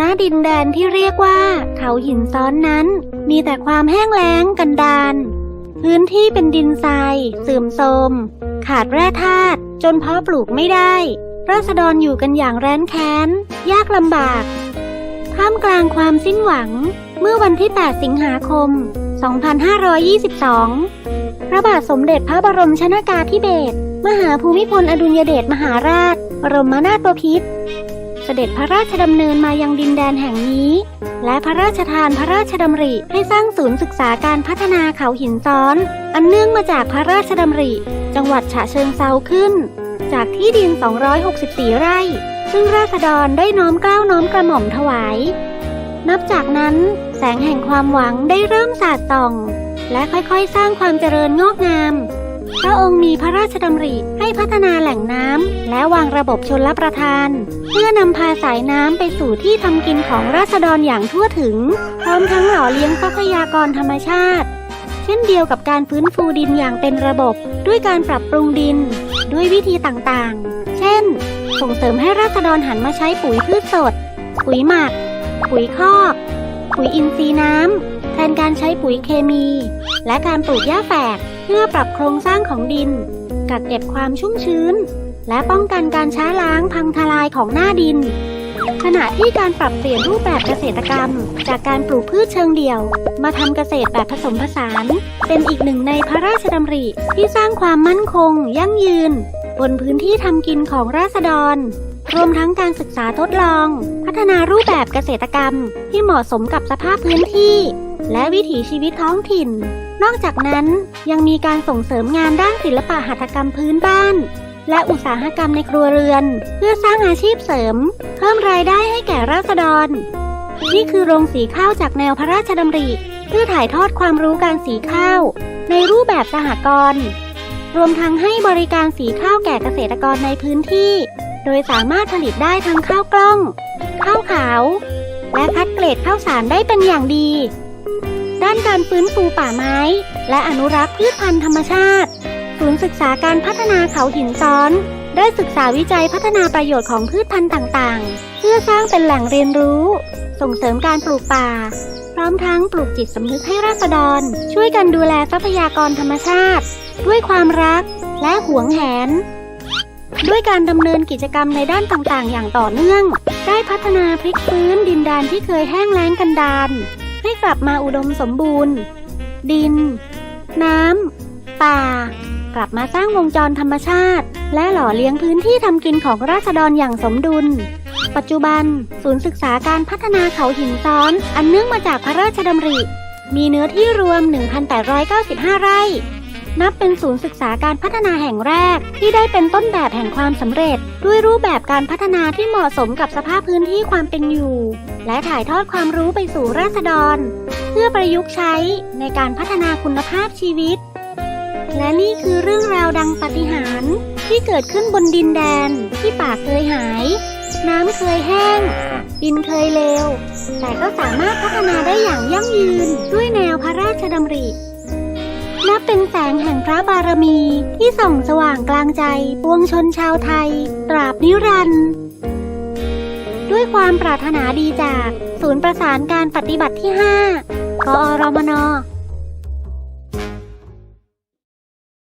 ณดินแดนที่เรียกว่า เขาหินซ้อนนั้น มีแต่ความแห้งแล้งกันดานพื้นที่เป็นดินทรายเสื่อมโทรมขาดแร่ธาตุจนเพาะปลูกไม่ได้ ราษฎรอยู่กันอย่างแร้นแค้น ยากลำบาก ท่ามกลางความสิ้นหวัง เมื่อวันที่ 8 สิงหาคม 2522 พระบาทสมเด็จพระบรมชนากาธิเบศรมหาภูมิพลอดุลยเดชมหาราช บรมนาถบพิตร สด็จพระราชดำเนินมายังดินแดนแห่งนี้ และพระราชทานพระราชดำริให้สร้างศูนย์ศึกษาการพัฒนาเขาหินซ้อน อันเนื่องมาจากพระราชดำริ จังหวัดฉะเชิงเซาขึ้น จากที่ดิน 264 ไร่ ซึ่งราษฎรได้น้อมเกล้าวน้อมกระหม่อมถวาย นับจากนั้นแสงแห่งความหวังได้เริ่มสาดส่อง และค่อยๆ สร้างความเจริญงอกงาม พระองค์มีพระราชดำริให้พัฒนาแหล่งน้ำและวางระบบชนรับประทาน เพื่อนำพาสายน้ำไปสู่ที่ทำกินของราษฎรอย่างทั่วถึง พร้อมทั้งหล่อเลี้ยงทรัพยากรธรรมชาติ เช่นเดียวกับการฟื้นฟูดินอย่างเป็นระบบ ด้วยการปรับปรุงดิน ด้วยวิธีต่างๆ เช่น ส่งเสริมให้ราษฎรหันมาใช้ปุ๋ยพืชสด ปุ๋ยหมัก ปุ๋ยคอก ปุ๋ยอินทรีย์น้ำแทนการใช้ปุ๋ยเคมี และการปลูกหญ้าแฝก พื่อปรับโครงสร้างของดิน กักเก็บความชุ่มชื้น และป้องกันการช้าล้างพังทลายของหน้าดิน ขณะที่การปรับเปลี่ยนรูปแบบเกษตรกรรม จากการปลูกพืชเชิงเดี่ยว มาทำเกษตรแบบผสมผสาน เป็นอีกหนึ่งในพระราชดำริที่สร้างความมั่นคง ยั่งยืน บนพื้นที่ทำกินของราษฎรรวมทั้งการศึกษาทดลอง พัฒนารูปแบบเกษตรกรรมที่เหมาะสมกับสภาพพื้นที่ และวิถีชีวิตท้องถิ่น นอกจากนั้นยังมีการส่งเสริมงานด้านศิลปะหัตถกรรมพื้นบ้าน และอุตสาหกรรมในครัวเรือน เพื่อสร้างอาชีพเสริม เพิ่มรายได้ให้แก่ราษฎร นี่คือโรงสีข้าวจากแนวพระราชดำริ เพื่อถ่ายทอดความรู้การสีข้าว ในรูปแบบสหกรณ์รวมทั้งให้บริการสีข้าวแก่เกษตรกรในพื้นที่ โดยสามารถผลิตได้ทั้งข้าวกล้อง ข้าวขาว และคัดเกรดข้าวสารได้เป็นอย่างดี ด้านการฟื้นฟูป่าไม้ และอนุรักษ์พืชพันธุ์ธรรมชาติ ศูนย์ศึกษาการพัฒนาเขาหินซ้อน ได้ศึกษาวิจัยพัฒนาประโยชน์ของพืชพันธุ์ต่างๆ เพื่อสร้างเป็นแหล่งเรียนรู้ ส่งเสริมการปลูกป่า พร้อมทั้งปลูกจิตสำนึกให้ราษฎร ช่วยกันดูแลทรัพยากรธรรมชาติ ด้วยความรักและหวงแหนด้วยการดำเนินกิจกรรมในด้านต่างๆ อย่างต่อเนื่อง ได้พัฒนาพลิกฟื้นดินแดนที่เคยแห้งแล้งกันดาน กลับมาอุดมสมบูรณ์ ดิน น้ำ ป่า กลับมาสร้างวงจรธรรมชาติ และหล่อเลี้ยงพื้นที่ทำกินของราษฎรอย่างสมดุล ปัจจุบัน ศูนย์ศึกษาการพัฒนาเขาหินซ้อน อันเนื่องมาจากพระราชดำริ มีเนื้อที่รวม 1,895 ไร่ นับเป็นศูนย์ศึกษาการพัฒนาแห่งแรก ที่ได้เป็นต้นแบบแห่งความสำเร็จ ด้วยรูปแบบการพัฒนาที่เหมาะสมกับสภาพพื้นที่ความเป็นอยู่ และถ่ายทอดความรู้ไปสู่ราษฎร เพื่อประยุกต์ใช้ในการพัฒนาคุณภาพชีวิต และนี่คือเรื่องราวดังปาฏิหาริย์ที่เกิดขึ้นบนดินแดนที่ป่าเคยหาย น้ำเคยแห้ง ดินเคยเลวแต่ก็สามารถพัฒนาได้อย่างยั่งยืนด้วยแนวพระราชดำริ นับเป็นแสงแห่งพระบารมีที่ส่องสว่างกลางใจปวงชนชาวไทย ตราบนิรันดร์ด้วยความปรารถนาดีจาก ศูนย์ประสานการปฏิบัติที่ 5 กอรมน